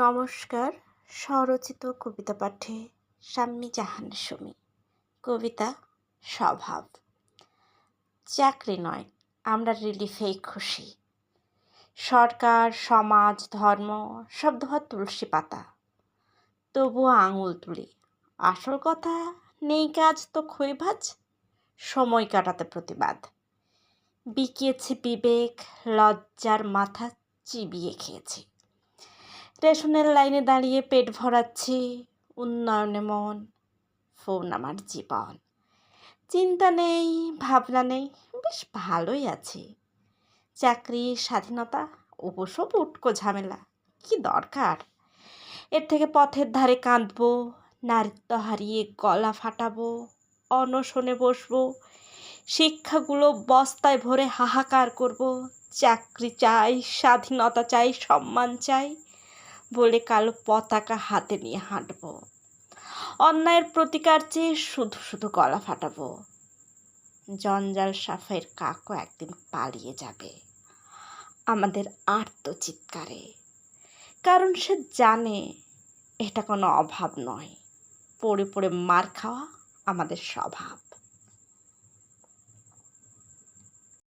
নমস্কার, স্বরচিত কবিতা পাঠে শাম্মী জাহান সুমি। কবিতা স্বভাব। চাকরি নয়, আমরা রিলিফেই খুশি। সরকার, সমাজ, ধর্ম, সব ধোয়া তুলসী পাতা। তবুও আঙুল তুলি। আসল কথা, নেই কাজ তো খই ভাজ, সময় কাটাতে প্রতিবাদ। বিকিয়েছি বিবেক, লজ্জার মাথা চিবিয়ে খেয়েছি। রেশনের লাইনে দাঁড়িয়ে পেট ভরাচ্ছি উন্নয়নে মন, ফোন আমার জীবন। চিন্তা নেই, ভাবনা নেই, বেশ ভালোই আছি। চাকরি স্বাধীনতা অবশ্য উটকো ঝামেলা, কি দরকার? এর থেকে পথের ধারে কাঁদবো, নারীত্ব হারিয়ে গলা ফাটাবো, অনশনে বসবো, শিক্ষাগুলো বস্তায় ভরে হাহাকার করব, চাকরি চাই, স্বাধীনতা চাই, সম্মান চাই বলে কালো পতাকা হাতে নিয়ে হাঁটব। অন্যায়ের প্রতিকার চেয়ে শুধু শুধু গলা ফাটাবো। জঞ্জাল সাফের কাকও একদিন পালিয়ে যাবে। আমাদের আর্তচিৎকারে কারণ সে জানে এটা কোনো অভাব নয়। পড়ে পড়ে মার খাওয়া আমাদের স্বভাব।